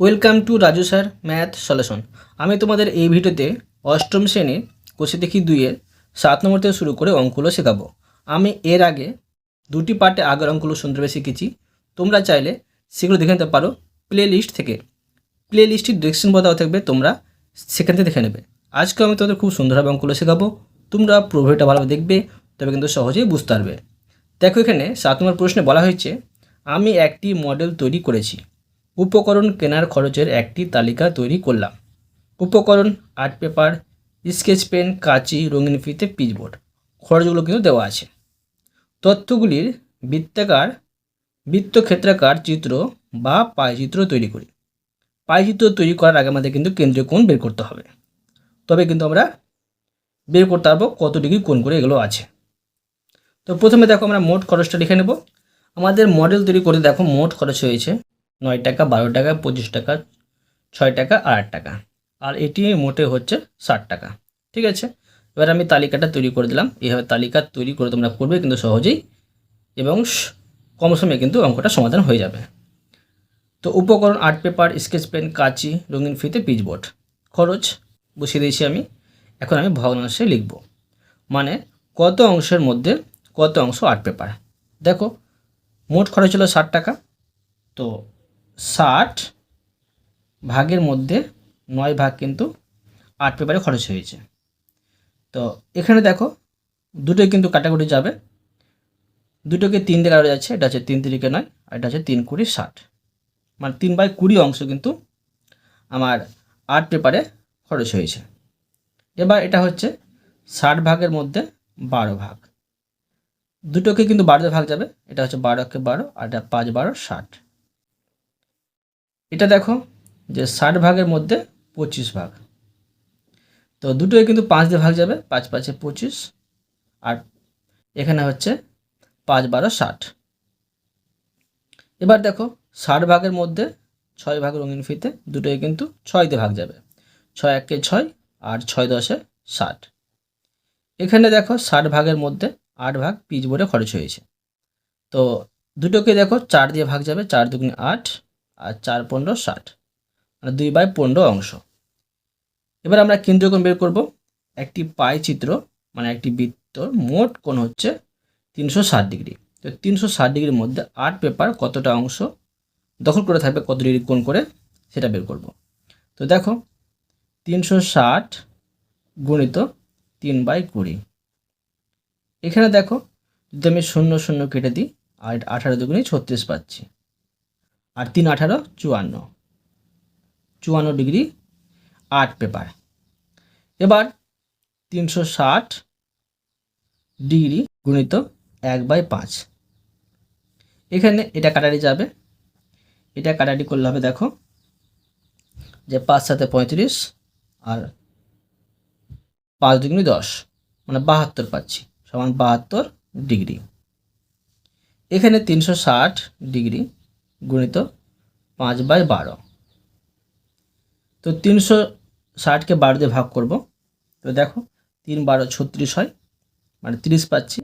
Welcome to Raju sir math solution আমি তোমাদের এই ভিডিওতে অষ্টম শ্রেণির কোষে দেখি দুইয়ের সাত নম্বর থেকে শুরু করে অঙ্কগুলো শেখাবো। আমি এর আগে দুটি পার্টে আগের অঙ্কগুলো সুন্দরভাবে শিখেছি। তোমরা চাইলে সেগুলো দেখে নিতে পারো প্লে লিস্ট থেকে প্লে লিস্টটির ডিরেকশন দেওয়া থাকবে, তোমরা সেখান থেকে দেখে নেবে। আজকে আমি তোমাদের খুব সুন্দরভাবে অঙ্কগুলো শেখাবো। তোমরা প্রভাবটা ভালোভাবে দেখবে, তবে কিন্তু সহজেই বুঝতে পারবে। দেখো এখানে সাত নম্বর প্রশ্নে বলা হয়েছে, আমি একটি মডেল তৈরি করেছি। উপকরণ কেনার খরচের একটি তালিকা তৈরি করলাম। উপকরণ, আর্ট পেপার, স্কেচ পেন, কাঁচি, রঙিন ফিতে পিচবোর্ড, খরচগুলো কিন্তু দেওয়া আছে। তথ্যগুলির বৃত্তাকার, বৃত্তক্ষেত্রাকার চিত্র বা পায়চিত্র তৈরি করি। পায়চিত্র তৈরি করার আগে আমাদের কিন্তু কেন্দ্রীয় কোণ বের করতে হবে। তবে কিন্তু আমরা বের করতে পারব কত ডিগ্রি কোণ করে এগুলো আছে। তো প্রথমে দেখো আমরা মোট খরচটা লিখে নেব। আমাদের মডেল তৈরি করে দেখো মোট খরচ হয়েছে নয় টাকা, বারো টাকা, পঁচিশ টাকা, ছয় টাকা আর আট টাকা। আর এটি মোটে হচ্ছে ষাট টাকা। ঠিক আছে? এবার আমি তালিকাটা তৈরি করে দিলাম। এইভাবে তালিকা তৈরি করে তোমরা করবে কিন্তু সহজেই এবং কম সময়ে কিন্তু অঙ্কটা সমাধান হয়ে যাবে। তো উপকরণ, আর্ট পেপার, স্কেচ পেন, কাঁচি, রঙিন ফিতে পিচবোর্ড খরচ বসিয়ে দিয়েছি আমি। এখন আমি ভগ্নাংশে লিখব। মানে কত অংশের মধ্যে কত অংশ আর্ট পেপার? দেখো, মোট খরচ হলো ষাট টাকা। তো ষাট ভাগের মধ্যে নয় ভাগ কিন্তু আর্ট পেপারে খরচ হয়েছে। তো এখানে দেখো, দুটোই কিন্তু কাটাকুটি যাবে। দুটোকে তিন দিয়ে কাটা যাচ্ছে, এটা হচ্ছে তিন তিরিকে নয়, আর এটা হচ্ছে তিন কুড়ি ষাট। মানে তিন বাই কুড়ি অংশ কিন্তু আমার আর্ট পেপারে খরচ হয়েছে। এবার এটা হচ্ছে ষাট ভাগের মধ্যে বারো ভাগ। দুটোকে কিন্তু বারোতে ভাগ যাবে, এটা হচ্ছে বারোকে বারো, আর এটা পাঁচ বারো ষাট। এটা দেখো যে ষাট ভাগের মধ্যে পঁচিশ ভাগ। তো দুটোই কিন্তু পাঁচ দিয়ে ভাগ যাবে, পাঁচ পাঁচে পঁচিশ, আর এখানে হচ্ছে পাঁচ বারো ষাট। এবার দেখো ষাট ভাগের মধ্যে ছয় ভাগ রঙিন ফিতে, দুটোই কিন্তু ছয় দিয়ে ভাগ যাবে। ছয় একে ছয় আর ছয় দশে ষাট। এখানে দেখো ষাট ভাগের মধ্যে আট ভাগ পিচ বোর্ডে খরচ হয়েছে। তো দুটোকে দেখো চার দিয়ে ভাগ যাবে, চার দুগুণে আট আর চার পনেরো ষাট। মানে দুই বাই পনেরো অংশ। এবার আমরা কেন্দ্রীয় কেন্দ্রকোণ বের করব। একটি পাই চিত্র মানে একটি বৃত্তর মোট কোণ হচ্ছে তিনশো ষাট ডিগ্রি। তো তিনশো ষাট ডিগ্রির মধ্যে আর্ট পেপার কতটা অংশ দখল করে থাকবে, কত ডিগ্রি কোণ করে, সেটা বের করব। তো দেখো, তিনশো ষাট গুণিত তিন বাই কুড়ি। এখানে দেখো, যদি আমি শূন্য শূন্য কেটে দিই, আর আঠারো দুগুণে ছত্রিশ পাচ্ছি। আর তিন আঠারো, চুয়ান্ন। চুয়ান্ন ডিগ্রি আট পেপার। এবার তিনশো ষাট ডিগ্রি গুণিত এক বাই পাঁচ। এখানে এটা কাটারি যাবে। এটা কাটারি করলে হবে দেখো যে পাঁচ সাথে পঁয়ত্রিশ আর পাঁচ দুগুণি দশ মানে বাহাত্তর পাচ্ছি, সমান বাহাত্তর ডিগ্রি। এখানে তিনশো ষাট ডিগ্রি গুণিত পাঁচ বাই বারো। তো তিনশো ষাটকে বারো দিয়ে ভাগ করব। তো দেখো, তিন বারো ছত্রিশ হয় মানে তিরিশ পাচ্ছি।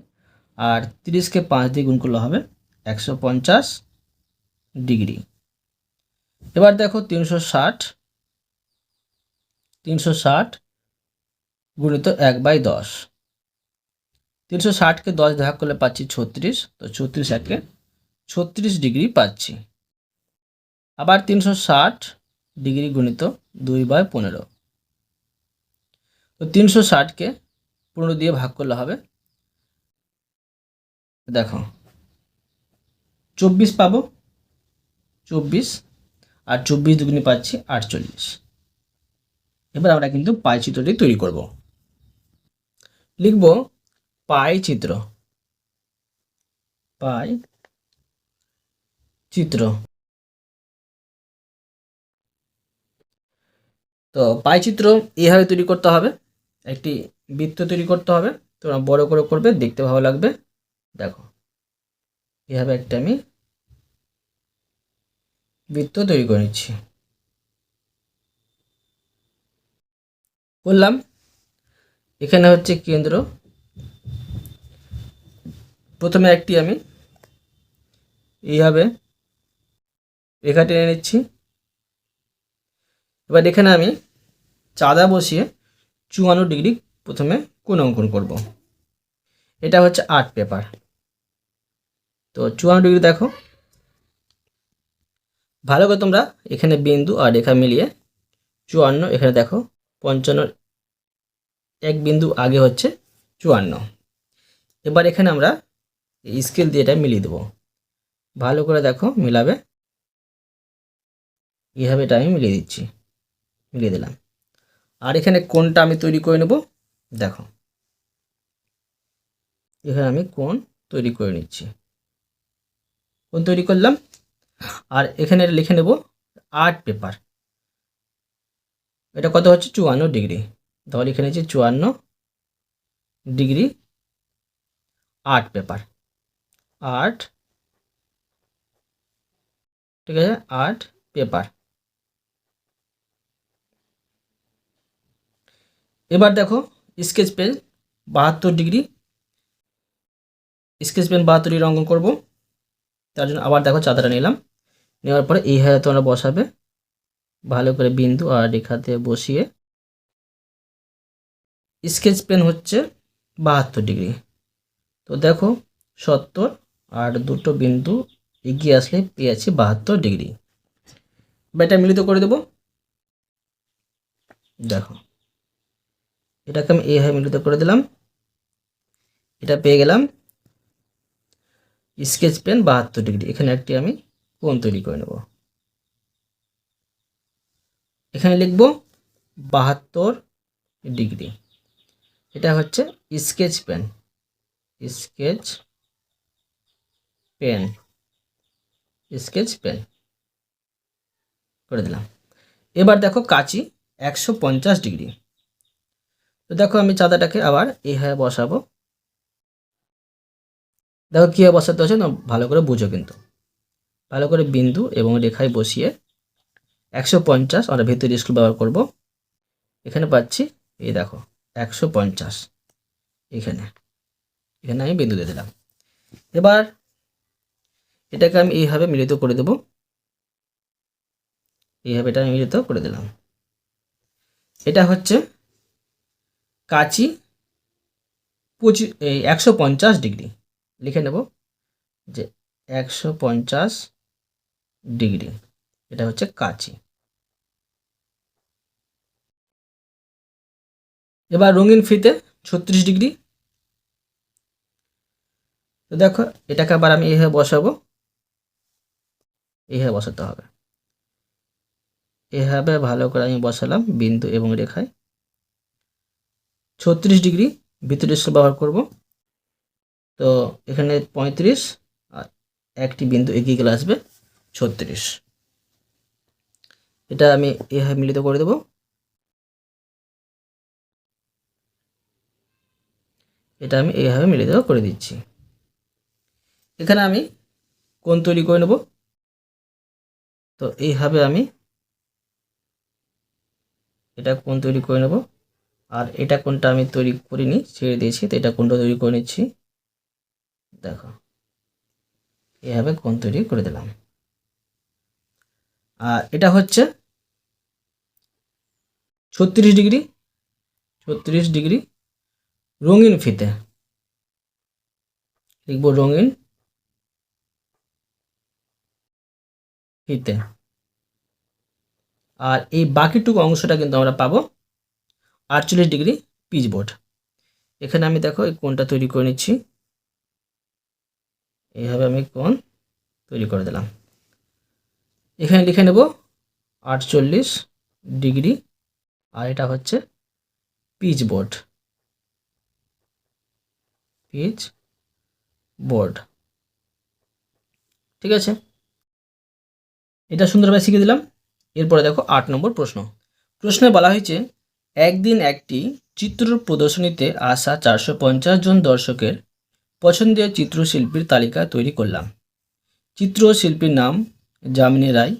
আর তিরিশকে পাঁচ দিয়ে গুণ করলে হবে একশো পঞ্চাশ ডিগ্রি। এবার দেখো তিনশো ষাট তিনশো ষাট গুণিত এক বাই দশ। তিনশো ষাটকে দশ ভাগ করলে পাচ্ছি ছত্রিশ, তো ছত্রিশ একে ছত্রিশ ডিগ্রি পাচ্ছি। আবার তিনশো ষাট ডিগ্রি গুণিত দুই বাই পনেরো। তো তিনশো ষাটকে পনেরো দিয়ে ভাগ করলে হবে, দেখো, চব্বিশ পাবো, চব্বিশ, আর চব্বিশ দুগুনি পাচ্ছি আটচল্লিশ। এবার আমরা কিন্তু পাই চিত্রটি তৈরি করব। লিখব পাই চিত্র, পাই চিত্র। তো পাইচিত্র এইভাবে তৈরি করতে হবে। একটি বৃত্ত তৈরি করতে হবে। তোমরা বড় করে করবে, দেখতে ভালো লাগবে। দেখো, এভাবে একটা আমি বৃত্ত তৈরি করে নিচ্ছি। করলাম। এখানে হচ্ছে কেন্দ্র। প্রথমে একটি আমি এইভাবে রেখা টেনে নিচ্ছি। এবার এখানে আমি চাঁদা বসিয়ে চুয়ান্ন ডিগ্রি প্রথমে কোণ অঙ্কন করব। এটা হচ্ছে আর্ট পেপার। তো চুয়ান্ন ডিগ্রি দেখো। ভালো করে তোমরা এখানে বিন্দু আর রেখা মিলিয়ে চুয়ান্ন, এখানে দেখো পঞ্চান্ন, এক বিন্দু আগে হচ্ছে চুয়ান্ন। এবার এখানে আমরা স্কেল দিয়ে এটা মিলিয়ে দেবো। ভালো করে দেখো মিলাবে। এইভাবে এটা আমি মিলিয়ে দিচ্ছি। মিলিয়ে দিলাম। আর এখানে কোনটা আমি তৈরি করে নেব। দেখো। এখানে আমি কোন তৈরি করে নিচ্ছি। কোন তৈরি করলাম। আর এখানে লিখে নেব আর্ট পেপার। এটা কত হচ্ছে? চুয়ান্ন ডিগ্রি। তাহলে এখানে হচ্ছে চুয়ান্ন ডিগ্রি আর্ট পেপার। আর্ট, ঠিক আছে? Art paper. এবার দেখো স্কেচ পেন বাহাত্তর ডিগ্রি স্কেচ পেন বাহাত্তর ডিগ্রি অঙ্কন করব। তার জন্য আবার দেখো চাঁদাটা নিলাম। নেওয়ার পরে এইভাবে তোমরা বসাবে। ভালো করে বিন্দু আর রেখাতে বসিয়ে স্কেচ পেন হচ্ছে বাহাত্তর ডিগ্রি তো দেখো সত্তর আর দুটো বিন্দু এগিয়ে আসলে পেয়েছি বাহাত্তর ডিগ্রি এটা মিলিত করে দেব। দেখো। এটাকে আমি এইভাবে মিলিত করে দিলাম। এটা পেয়ে গেলাম স্কেচ পেন বাহাত্তর ডিগ্রি এখানে একটি আমি কোণ তৈরি করে নেব। এখানে লিখব বাহাত্তর ডিগ্রি এটা হচ্ছে sketch pen sketch pen sketch pen করে দিলাম। এবার দেখো কাঁচি একশো পঞ্চাশ ডিগ্রি তো দেখো আমি চাঁদাটাকে আবার এইভাবে বসাবো। দেখো কীভাবে বসাতে হচ্ছে না, ভালো করে বুঝো কিন্তু। ভালো করে বিন্দু এবং রেখায় বসিয়ে একশো পঞ্চাশ, আমরা ভেতরে স্কুল ব্যবহার করব। এখানে পাচ্ছি, এই দেখো, একশো পঞ্চাশ। এখানে এখানে আমি বিন্দু দিয়ে দিলাম। এবার এটাকে আমি এইভাবে মিলিত করে দেব। এইভাবে এটা আমি মিলিত করে দিলাম। এটা হচ্ছে কাচি পঁচিশ এই একশো পঞ্চাশ ডিগ্রি। লিখে নেব যে একশো পঞ্চাশ ডিগ্রি। এটা হচ্ছে কাচি। এবার রঙিন ফিতে ছত্রিশ ডিগ্রি। তো দেখো, এটাকে আবার আমি এইভাবে বসাবো। এইভাবে বসাতে হবে। এভাবে ভালো করে আমি বসালাম বিন্দু এবং রেখায়। ছত্রিশ ডিগ্রি ভিতরে ব্যবহার করব। তো এখানে পঁয়ত্রিশ আর একটি বিন্দু এগিয়ে গেলে আসবে ছত্রিশ। এটা আমি এভাবে মিলিত করে দেব। এটা আমি এইভাবে মিলিত করে দিচ্ছি। এখানে আমি কোন তৈরি করে নেব। তো এইভাবে আমি এটা কোন তৈরি করে নেব। আর এটা কোনটা আমি তৈরি করিনি, ছেড়ে দিয়েছি, তো এটা কোনটা তৈরি করে নিচ্ছি? দেখো, এভাবে কোন তৈরি করে দিলাম। আর এটা হচ্ছে ছত্রিশ ডিগ্রি ছত্রিশ ডিগ্রি রঙিন ফিতে। লিখব রঙিন ফিতে। আর এই বাকিটুকু অংশটা কিন্তু আমরা পাবো আটচল্লিশ ডিগ্রি পিচ বোর্ড। এখানে আমি দেখো এই কোনটা তৈরি করে নিচ্ছি। এইভাবে আমি কোন তৈরি করে দিলাম। এখানে লিখে নেব আটচল্লিশ ডিগ্রি আর এটা হচ্ছে পিচ বোর্ড। Pitch board. ঠিক আছে? এটা সুন্দরভাবে শিখে দিলাম। এরপরে দেখো আট নম্বর প্রশ্ন। প্রশ্নে বলা হয়েছে একদিন একটি চিত্র প্রদর্শনীতে আসা চারশো পঞ্চাশ জন দর্শকের পছন্দের চিত্রশিল্পীর তালিকা তৈরি করলাম। চিত্রশিল্পীর নাম যামিনী রায়,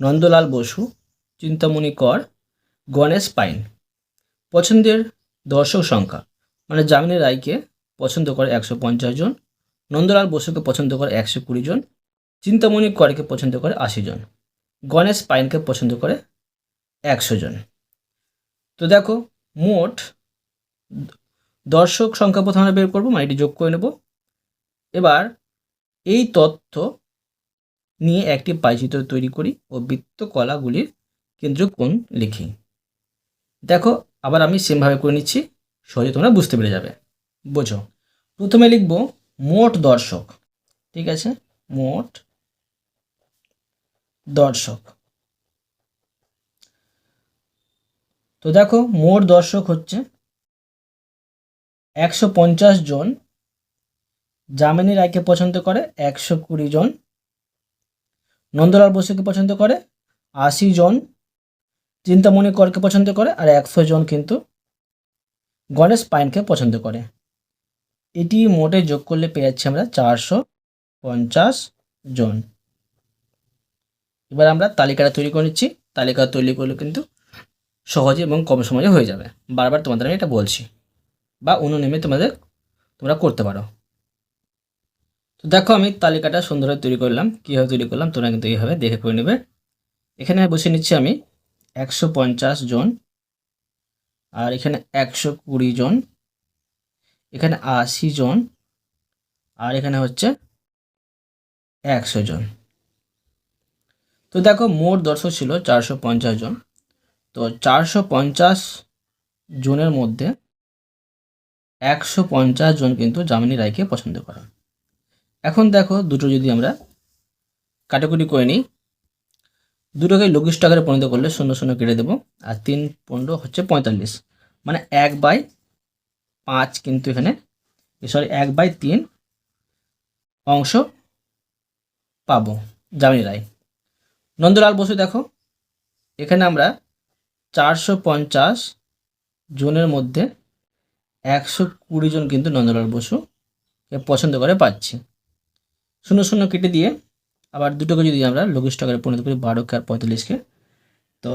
নন্দলাল বসু, চিন্তামণি কর, গণেশ পাইন। পছন্দের দর্শক সংখ্যা মানে যামিনী রায়কে পছন্দ করে একশো পঞ্চাশ জন, নন্দলাল বসুকে পছন্দ করে একশো কুড়ি জন, চিন্তামণি করকে পছন্দ করে আশি জন, গণেশ পাইনকে পছন্দ করে একশো জন। তো দেখো, মোট দর্শক সংখ্যা প্রথমে বের করব মানে যোগ করে নেব। এবার এই তথ্য নিয়ে একটি পাইচিত্র তৈরি করি ও বৃত্ত কলাগুলির কেন্দ্রীয় কোণ লিখি। দেখো, আবার আমি সেমভাবে করে নিচ্ছি, সহজে তোমরা বুঝতে পেরে যাবে। বোঝো, প্রথমে লিখব, মোট দর্শক, ঠিক আছে? মোট দর্শক। তো দেখো, মোট দর্শক হচ্ছে একশো পঞ্চাশ জন। জামিনী রায়কে পছন্দ করে একশো কুড়ি জন। নন্দলাল বসুকে পছন্দ করে আশি জন। চিন্তামণি করকে পছন্দ করে আর একশো জন কিন্তু গণেশ পাইনকে পছন্দ করে। এটি মোটে যোগ করলে পেয়ে যাচ্ছি আমরা চারশো পঞ্চাশ জন। এবার আমরা তালিকাটা তৈরি করে নিচ্ছি। তালিকা তৈরি করলে কিন্তু সহজে এবং কম সময়ে হয়ে যাবে। বারবার তোমাদের আমি এটা বলছি। বা অনুনেমে তোমাদের তোমরা করতে পারো। তো দেখো আমি তালিকাটা সুন্দরভাবে তৈরি করলাম। কীভাবে তৈরি করলাম তোমরা কিন্তু এইভাবে দেখে করে নেবে। এখানে বসে নিচ্ছি আমি একশো পঞ্চাশ জন আর এখানে একশো কুড়ি জন। এখানে আশি জন আর এখানে হচ্ছে একশো জন। তো দেখো মোট দর্শক ছিল চারশো পঞ্চাশ জন। তো চারশো পঞ্চাশ জনের মধ্যে একশো পঞ্চাশ জন কিন্তু জামিনী রায়কে পছন্দ করে এখন দেখো দুটো যদি আমরা কাটাকুটি করে নিই। দুটোকে লঘিষ্ঠ আকারে পরিণত করলে শূন্য শূন্য কেটে দেবো আর তিন পনেরো হচ্ছে পঁয়তাল্লিশ। মানে এক বাই পাঁচ কিন্তু এখানে সরি এক বাই তিন অংশ পাবো জামিনী রায়। নন্দলাল বসু দেখো, এখানে আমরা চারশো পঞ্চাশ জনের মধ্যে একশো কুড়ি জন কিন্তু নন্দলাল বসুকে পছন্দ করে পাচ্ছি। শূন্য শূন্য কেটে দিয়ে আবার দুটোকে যদি আমরা লঘিষ্ঠ আকারে পরিণত করি বারোকে আর পঁয়তাল্লিশকে, তো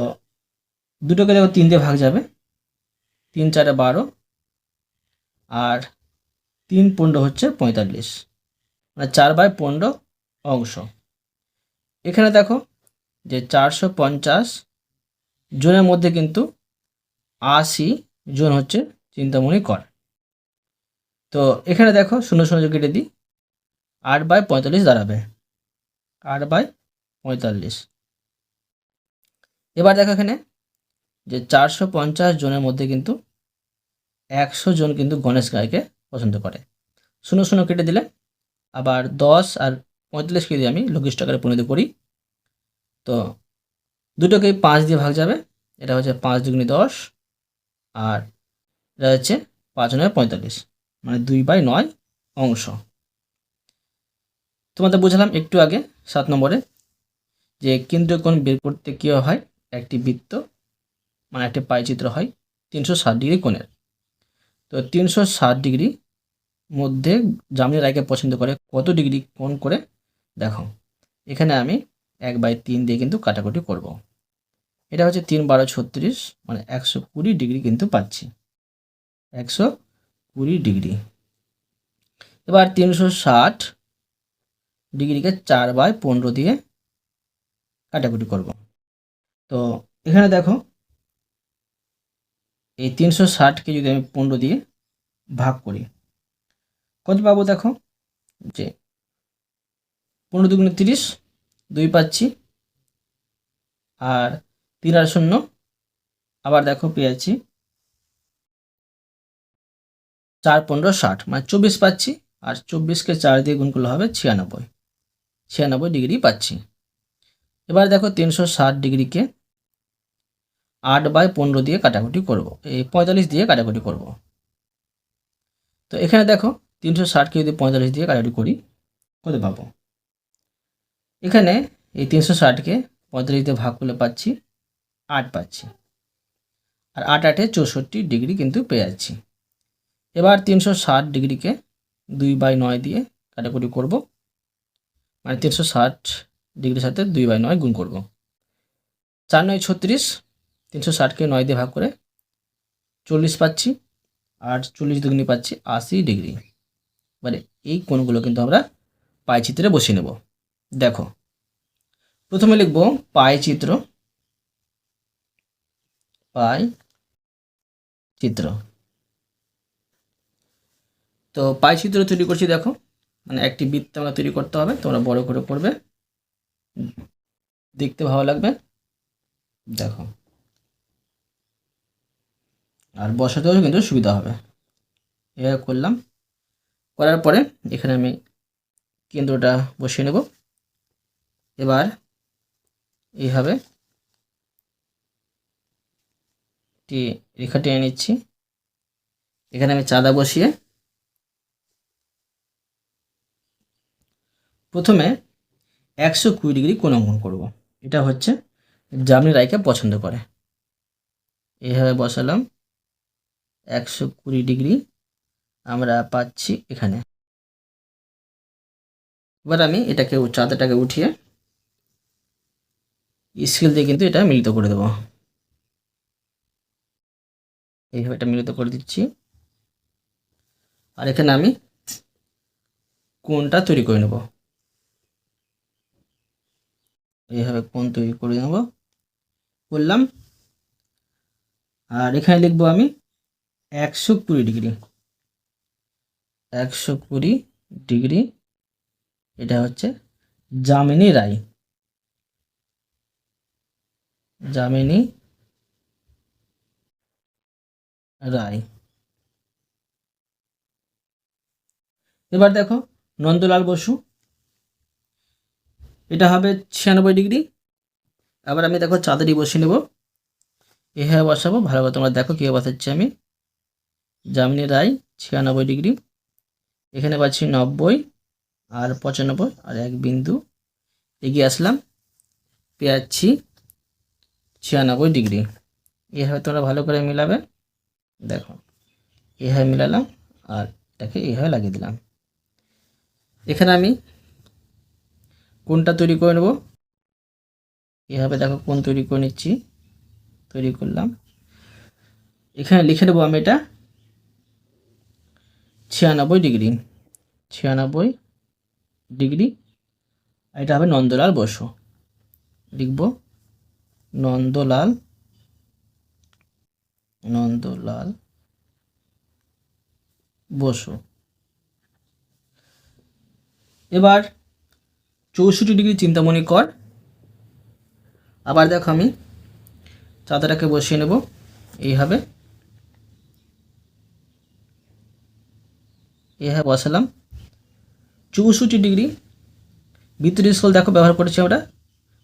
দুটোকে দেখো তিন দিয়ে ভাগ যাবে। তিন চারে বারো আর তিন পনেরো হচ্ছে পঁয়তাল্লিশ। মানে চার বাই পনেরো অংশ। এখানে দেখো যে চারশো পঞ্চাশ জনের মধ্যে কিন্তু আশি জন হচ্ছে চিন্তামণি কর। তো এখানে দেখো শূন্য শূন্য কেটে দিই। আট বাই পঁয়তাল্লিশ দাঁড়াবে। আট বাই পঁয়তাল্লিশ। এবার দেখো এখানে যে চারশো পঞ্চাশ জনের মধ্যে কিন্তু একশো জন কিন্তু গণেশ গায়কে পছন্দ করে। শূন্য শূন্য কেটে দিলে আবার দশ আর পঁয়তাল্লিশকে দিয়ে আমি লঘিষ্ঠ আকারে পরিণত করি, তো দুটোকেই পাঁচ দিয়ে ভাগ যাবে। এটা হচ্ছে পাঁচ দুগুনি দশ আর এটা হচ্ছে পাঁচ নয় পঁয়তাল্লিশ মানে দুই বাই নয় অংশ। তোমাদের বুঝালাম একটু আগে সাত নম্বরে যে কেন্দ্রীয় কোণ বের করতে কী হয়? একটি বৃত্ত মানে একটি পাইচিত্র হয় তিনশো ষাট ডিগ্রি কোণের। তো তিনশো ষাট ডিগ্রি মধ্যে জামিনী রায়কে পছন্দ করে। কত ডিগ্রি কোণ করে? দেখো, এখানে আমি এক বাই তিন দিয়ে কিন্তু কাটাকুটি করব। এটা হচ্ছে তিন বারো ছত্রিশ মানে একশো কুড়ি ডিগ্রি কিন্তু পাচ্ছি। একশো কুড়ি ডিগ্রি। এবার তিনশো ষাট ডিগ্রিকে চার বাই পনেরো দিয়ে কাটাকুটি করব। তো এখানে দেখো, এই তিনশো ষাটকে যদি আমি পনেরো দিয়ে ভাগ করি, কত পাবো দেখো? যে পনেরো দুগুণে তিরিশ দুই পাচ্ছি। আর তিন আর শূন্য। আবার দেখো পেয়েছি। চার, পনেরো, ষাট। মানে চব্বিশ পাচ্ছি। আর চব্বিশকে চার দিয়ে গুণ করলে হবে ছিয়ানব্বই। ছিয়ানব্বই ডিগ্রি পাচ্ছি। এবার দেখো তিনশো ষাট ডিগ্রিকে আট বাই পনেরো দিয়ে কাটাকুটি করব। এই পঁয়তাল্লিশ দিয়ে কাটাকুটি করব। তো এখানে দেখো তিনশো ষাটকে যদি পঁয়তাল্লিশ দিয়ে কাটাকুটি করি, কত পাবো? এখানে এই তিনশো ষাটকে পঁয়তাল্লিশ দিয়ে ভাগ করলে পাচ্ছি আট পাচ্ছি। আর আট আটে চৌষট্টি ডিগ্রি কিন্তু পেয়ে যাচ্ছি। এবার তিনশো ষাট ডিগ্রিকে দুই বাই নয় দিয়ে কাটাকুটি করব। মানে তিনশো ষাট ডিগ্রির সাথে দুই বাই নয় গুণ করব। চার নয় ছত্রিশ, তিনশো ষাটকে নয় দিয়ে ভাগ করে চল্লিশ পাচ্ছি। আর চল্লিশ দুগুনি পাচ্ছি আশি ডিগ্রি। মানে এই কোণগুলো কিন্তু আমরা পাই চিত্রে বসিয়ে নেব। দেখো, প্রথমে লিখব পাই চিত্র পাই চিত্র। তো পাই চিত্র তৈরি করছি দেখো মানে একটি বৃত্ত আমরা তৈরি করতে হবে, তোমরা বড় করে করবে দেখতে ভালো লাগবে, দেখো। আর বসাতেও কিন্তু সুবিধা হবে। এভাবে করলাম, করার পরে এখানে আমি কেন্দ্রটা বসিয়ে নেব। এবার এইভাবে একটি রেখা টেনে নিচ্ছি। এখানে আমি চাঁদা বসিয়ে প্রথমে একশো কুড়ি ডিগ্রি কোণ অঙ্কন করব। এটা হচ্ছে জামনি রায়কে পছন্দ করে। এইভাবে বসালাম। একশো কুড়ি ডিগ্রি আমরা পাচ্ছি এখানে। এবার আমি এটাকে চাঁদাটাকে উঠিয়ে স্কেল দিয়ে কিন্তু এটা মিলিত করে দেবো। এইভাবে এটা মিলিত করে দিচ্ছি। আর এখানে আমি কোনটা তৈরি করে নেব। এইভাবে কোন তৈরি করে নেব। করলাম। আর এখানে লিখব আমি একশো কুড়ি ডিগ্রি। একশো কুড়ি ডিগ্রি, এটা হচ্ছে জামিনী রায়। জামিনী রায়। এবার দেখো নন্দলাল বসু। এটা হবে ছিয়ানব্বই ডিগ্রি। আবার আমি দেখো চাঁদারি বসিয়ে নেব। এভাবে বসাবো। ভালো তোমরা দেখো কীভাবে বসাচ্ছি আমি। জামিনী রায়, ছিয়ানব্বই ডিগ্রি। এখানে পাচ্ছি নব্বই আর পঁচানব্বই আর এক বিন্দু। এগিয়ে আসলাম। পেয়াচ্ছি ছিয়ানব্বই ডিগ্রি। এভাবে তোমরা ভালো করে মিলাবে। দেখো, এভাবে মিলালাম আর এটাকে এভাবে লাগিয়ে দিলাম। এখানে আমি কোনটা তৈরি করে নেব? এভাবে দেখো কোন তৈরি করে নিচ্ছি। তৈরি করলাম। এখানে লিখে নেব আমি এটা ছিয়ানব্বই ডিগ্রি। ছিয়ানব্বই ডিগ্রি। এটা হবে নন্দলাল বসু। লিখব নন্দলাল নন্দলাল বসু। এবার চৌষট্টি ডিগ্রি চিন্তামণি কর। আবার দেখো আমি চাঁদাটাকে বসিয়ে নেব। এইভাবে এইভাবে বসালাম। চৌষট্টি ডিগ্রি। স্কেল দেখো ব্যবহার করেছি আমরা।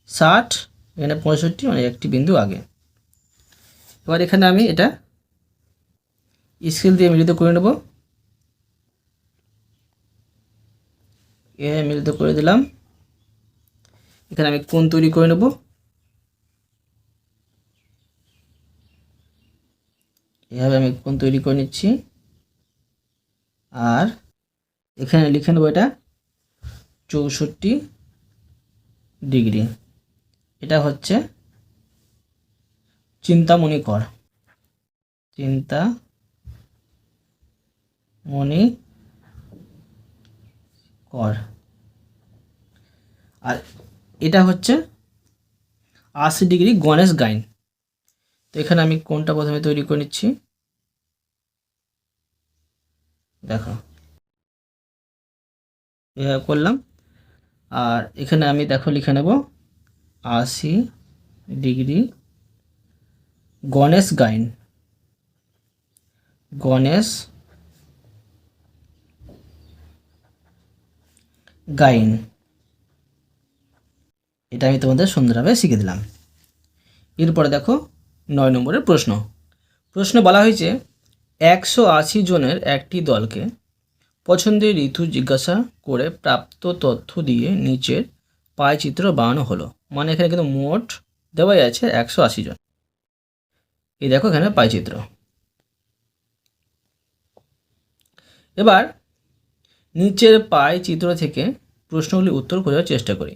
ষাট এখানে পঁয়ষট্টি মানে একটি বিন্দু আগে। এবার এখানে আমি এটা স্কেল দিয়ে মিলিত করে নেব। এ মিলিত করে দিলাম। এখানে আমি কোন তৈরি করে নেব। এভাবে আমি কোন তৈরি করে নিচ্ছি। আর এখানে লিখে নেব এটা চৌষট্টি ডিগ্রি। এটা হচ্ছে চিন্তামণি কর চিন্তা মণি কর আর এটা হচ্ছে আশি ডিগ্রি গণেশ গাইন। তো এখানে আমি কোনটা প্রথমে তৈরি করে নিচ্ছি? দেখো। এভাবে করলাম। আর এখানে আমি দেখো লিখে নেব আশি ডিগ্রি গণেশ গাইন। গণেশ গাইন। এটা আমি তোমাদের সুন্দরভাবে শিখে দিলাম। এরপরে দেখো নয় নম্বরের প্রশ্ন। প্রশ্নে বলা হয়েছে, একশো আশি জনের একটি দলকে পছন্দের ঋতু জিজ্ঞাসা করে প্রাপ্ত তথ্য দিয়ে নিচের পায় চিত্র বানানো হলো। মানে এখানে কিন্তু মোট দেওয়াই আছে একশো আশি জন। এই দেখো এখানে পাই চিত্র এবার নিচের পায় চিত্র থেকে প্রশ্নগুলি উত্তর খোঁজার চেষ্টা করি।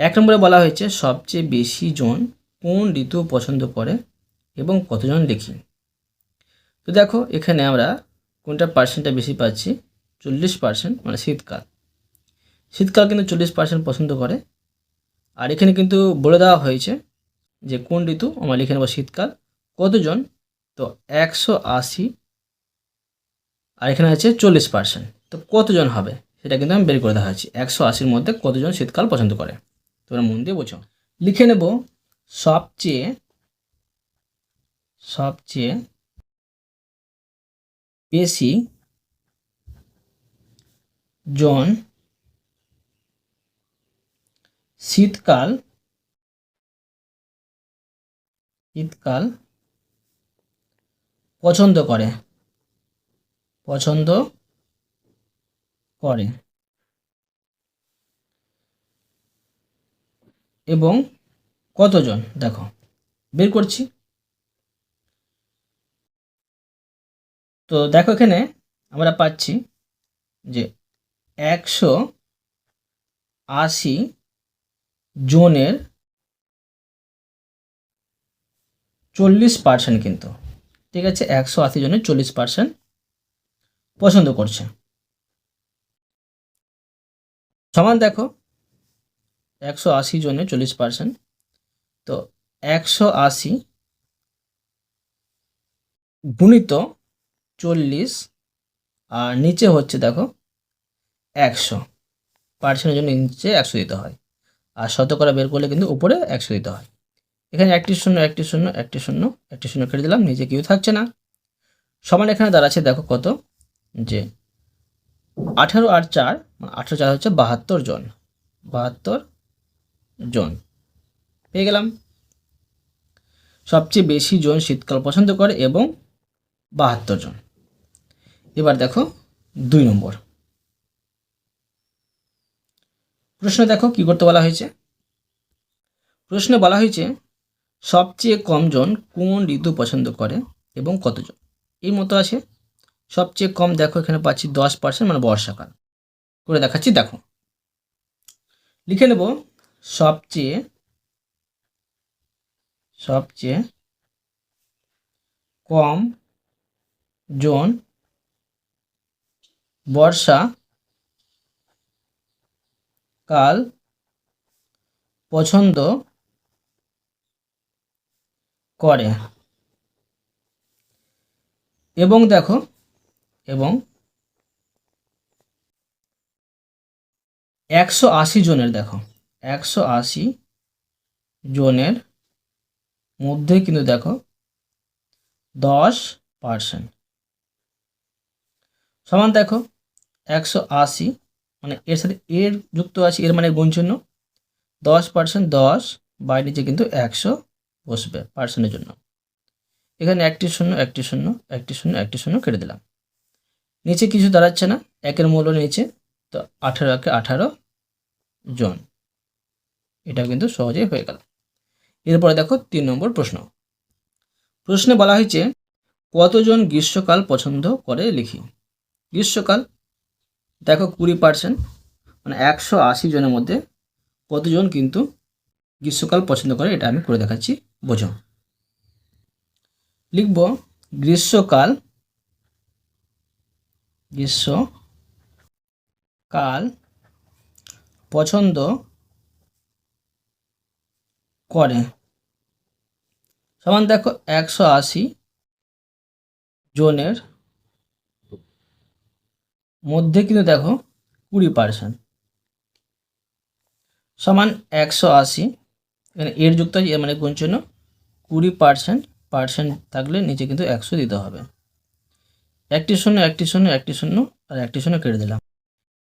এক নম্বরে বলা হয়েছে, সবচেয়ে বেশি জন কোন ঋতু পছন্দ করে এবং কতজন লিখি তো দেখো, এখানে আমরা কোনটা পার্সেন্টটা বেশি পাচ্ছি? চল্লিশ পার্সেন্ট মানে শীতকাল। শীতকাল কিন্তু চল্লিশ পার্সেন্ট পছন্দ করে। আর এখানে কিন্তু বলে দেওয়া হয়েছে যে, কোন ঋতু? আমরা লিখে নেব শীতকাল। কতজন? তো একশো আশি। আর এখানে আছে চল্লিশ পার্সেন্ট তো কতজন হবে? সেটা কিন্তু আমি বের করে দেখাচ্ছি। একশো আশির মধ্যে কতজন শীতকাল পছন্দ করে? তোমরা মন দিয়ে বোঝো। লিখে নেব সবচেয়ে সবচেয়ে বেশি জন শীতকাল শীতকাল পছন্দ করে পছন্দ করে। এবং কতজন? দেখো, বের করছি। তো দেখো এখানে আমরা পাচ্ছি যে একশো আশি জনের চল্লিশ পার্সেন্ট কিন্তু, ঠিক আছে? একশো আশি জনের চল্লিশ পার্সেন্ট পছন্দ করছে। সমান দেখো, একশো আশি জনের চল্লিশ পার্সেন্ট তো একশো আশি গুণিত চল্লিশ, আর নিচে হচ্ছে দেখো একশো। পার্সেন্টের জন্য নিচে একশো দিতে হয়। আর শতকরা বের করলে কিন্তু উপরে একশো দিতে হয়। এখানে একটি শূন্য একটি শূন্য একটি শূন্য একটি শূন্য কেটে দিলাম নিজে কেউ থাকছে না। সমান এখানে দাঁড়াচ্ছে, দেখো কত? যে আঠেরো আর চার মানে আঠেরো চার হচ্ছে বাহাত্তর জন বাহাত্তর জন। পেয়ে গেলাম। সবচেয়ে বেশি জন শীতকাল পছন্দ করে এবং বাহাত্তর জন। এবার দেখো দুই নম্বর। প্রশ্ন দেখো কি করতে বলা হয়েছে? প্রশ্নে বলা হয়েছে, সবচেয়ে কম জন কোন ঋতু পছন্দ করে এবং কতজন? এই মতো আছে। সবচেয়ে কম দেখো এখানে পাচ্ছি দশ পার্সেন্ট মানে বর্ষাকাল। করে দেখাচ্ছি, দেখো। লিখে নেব, সবচেয়ে সবচেয়ে কম জন বর্ষা কাল পছন্দ করে। এবং দেখো, এবং একশো আশি জনের দেখো, একশো আশি জনের মধ্যে কিন্তু দেখো দশ পার্সেন্ট সমান দেখো, একশো আশি মানে এর সাথে এর যুক্ত আছে, এর মানে গুণ চিহ্ন দশ পার্সেন্ট দশ বাইরে নিচে কিন্তু একশো বসবে পার্সেন্টের জন্য। এখানে একটি শূন্য একটি শূন্য একটি শূন্য একটি শূন্য কেটে দিলাম। নিচে কিছু দাঁড়াচ্ছে না, একের মূল্য নিচে, তো আঠারো একে আঠারো জন। এটা কিন্তু সহজেই হয়ে গেল। এরপরে দেখো তিন নম্বর প্রশ্ন। প্রশ্নে বলা হয়েছে, কতজন গ্রীষ্মকাল পছন্দ করে লিখি? গ্রীষ্মকাল দেখো কুড়ি পার্সেন্ট মানে একশো আশি জনের মধ্যে কতজন কিন্তু গ্রীষ্মকাল পছন্দ করে এটা আমি করে দেখাচ্ছি, বোঝো। লিখব গ্রীষ্মকাল গ্রীষ্মকাল পছন্দ করে। সমান দেখো একশো আশি জনের মধ্যে কিন্তু দেখো কুড়ি পার্সেন্ট সমান একশো আশি। এখানে এর যুক্ত আছে মানে গুণ চিহ্ন? কুড়ি পার্সেন্ট পার্সেন্ট থাকলে নিচে কিন্তু একশো দিতে হবে। একটি শূন্য একটি শূন্য একটি শূন্য আর একটি শূন্য কেটে দিলাম।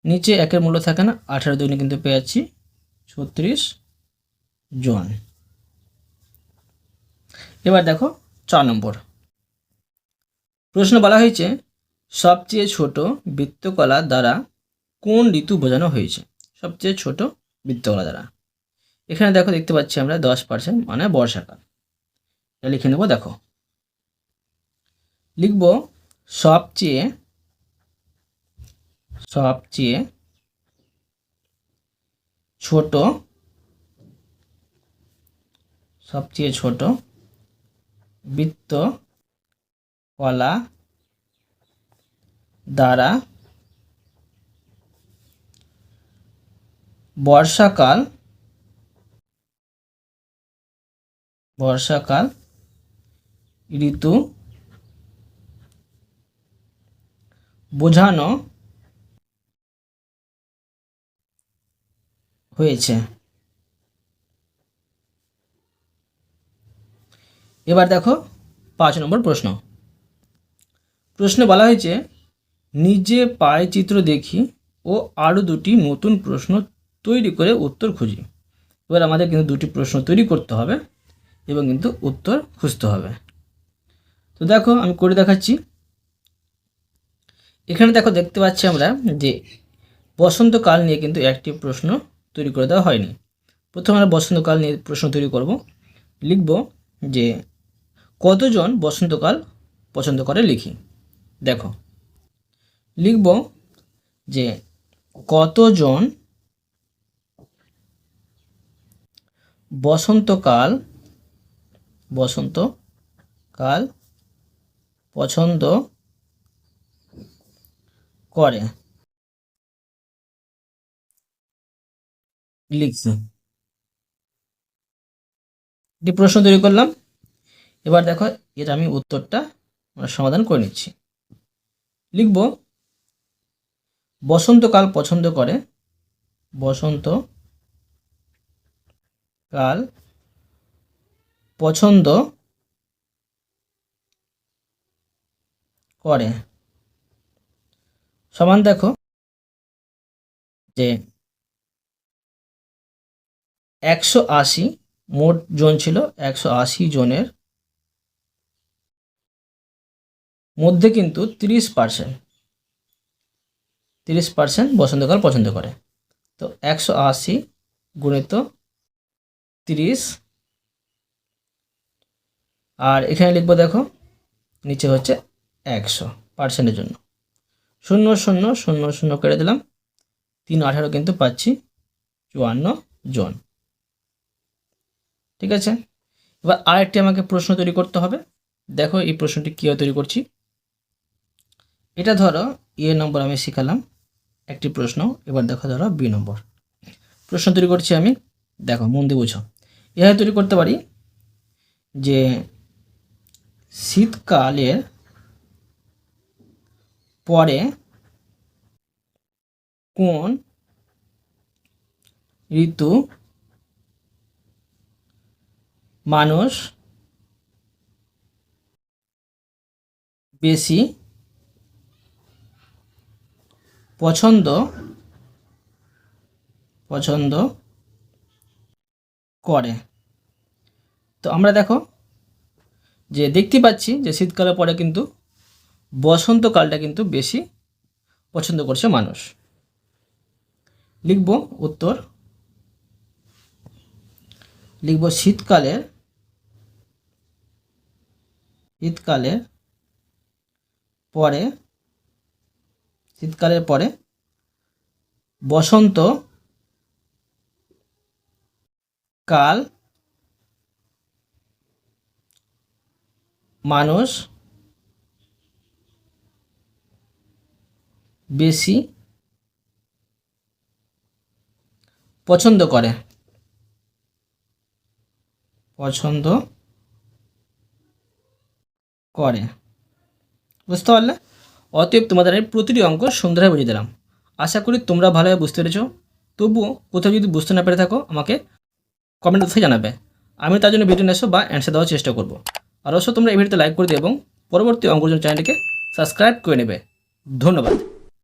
নিচে একের মূল্য থাকে না, আঠারো দুগুণে কিন্তু পেয়ে যাচ্ছি ছত্রিশ জন। এবার দেখো চার নম্বর। প্রশ্ন বলা হয়েছে সবচেয়ে ছোট বৃত্তকলা দ্বারা কোন ঋতু বোঝানো হয়েছে? সবচেয়ে ছোট বৃত্তকলা দ্বারা। এখানে দেখো, দেখতে পাচ্ছি আমরা দশ পার্সেন্ট মানে বর্ষাকাল। এটা লিখে নেব, দেখো। লিখব, সবচেয়ে সবচেয়ে ছোট সবচেয়ে ছোট বৃত্ত কলা দ্বারা বর্ষাকাল বর্ষাকাল ঋতু বোঝানো হয়েছে। এবার দেখো পাঁচ নম্বর প্রশ্ন। প্রশ্নে বলা হয়েছে নিজে পায়ে চিত্র দেখি ও আরও দুটি নতুন প্রশ্ন তৈরি করে উত্তর খুঁজি। এবার আমাদের কিন্তু দুটি প্রশ্ন তৈরি করতে হবে এবং কিন্তু উত্তর খুঁজতে হবে। তো দেখো, আমি করে দেখাচ্ছি। এখানে দেখো, দেখতে পাচ্ছি আমরা যে বসন্তকাল নিয়ে কিন্তু একটি প্রশ্ন তৈরি করে দেওয়া হয়নি। প্রথমে আমরা বসন্তকাল নিয়ে প্রশ্ন তৈরি করব। লিখব যে, কতজন বসন্তকাল পছন্দ করে লিখি? দেখো লিখব যে কতজন বসন্তকাল বসন্তকাল পছন্দ করে? লিখছি। একটি প্রশ্ন তৈরি করলাম। এবার দেখো এর আমি উত্তরটা আমরা সমাধান করে নিচ্ছি। লিখব বসন্তকাল পছন্দ করে। বসন্ত কাল পছন্দ করে। সমান দেখো যে একশো আশি মোট জন ছিল, একশো আশি জনের মধ্যে কিন্তু তিরিশ পার্সেন্ট। তিরিশ পার্সেন্ট বসন্তকাল পছন্দ করে। তো একশো আশি গুণিত তিরিশ। আর এখানে লিখব দেখো, নিচে হচ্ছে একশো পার্সেন্টের জন্য। শূন্য শূন্য শূন্য শূন্য করে দিলাম। তিন, আঠারো কিন্তু পাচ্ছি চুয়ান্ন জন। ঠিক আছে? এবার আরেকটি আমাকে প্রশ্ন তৈরি করতে হবে। দেখো এই প্রশ্নটি কীভাবে তৈরি করছি। এটা ধরো, এ নম্বর আমি শিখালাম। একটি প্রশ্ন, এবার দেখো ধরো বি নম্বর। প্রশ্ন তৈরি করছি আমি, দেখো, মন দিয়ে বুঝো। এভাবে তৈরি করতে পারি যে শীতকালের পরে কোন ঋতু মানুষ বেশি পছন্দ? পছন্দ করে। তো আমরা দেখো যে দেখতে পাচ্ছি যে শীতকালের পরে কিন্তু বসন্তকালটা কিন্তু বেশি পছন্দ করছে মানুষ। লিখব উত্তর। লিখব শীতকালের শীতকালের পরে শীতকালের পরে বসন্ত কাল মানুষ বেশি পছন্দ করে। পছন্দ করে। বুঝতে পারলে? অতএব তোমাদের আমি প্রতিটি অঙ্ক সুন্দরভাবে বুঝিয়ে দিলাম। আশা করি তোমরা ভালোভাবে বুঝতে পেরেছ। তবুও কোথাও যদি বুঝতে না পেরে থাকো, আমাকে কমেন্ট বক্সে জানাবে। আমি তার জন্য ভিডিও নেসো বা অ্যান্সার দেওয়ার চেষ্টা করব। আর অবশ্য তোমরা এই ভিডিওতে লাইক করে দিও এবং পরবর্তী অঙ্কজন চ্যানেলটিকে সাবস্ক্রাইব করে নেবে। ধন্যবাদ।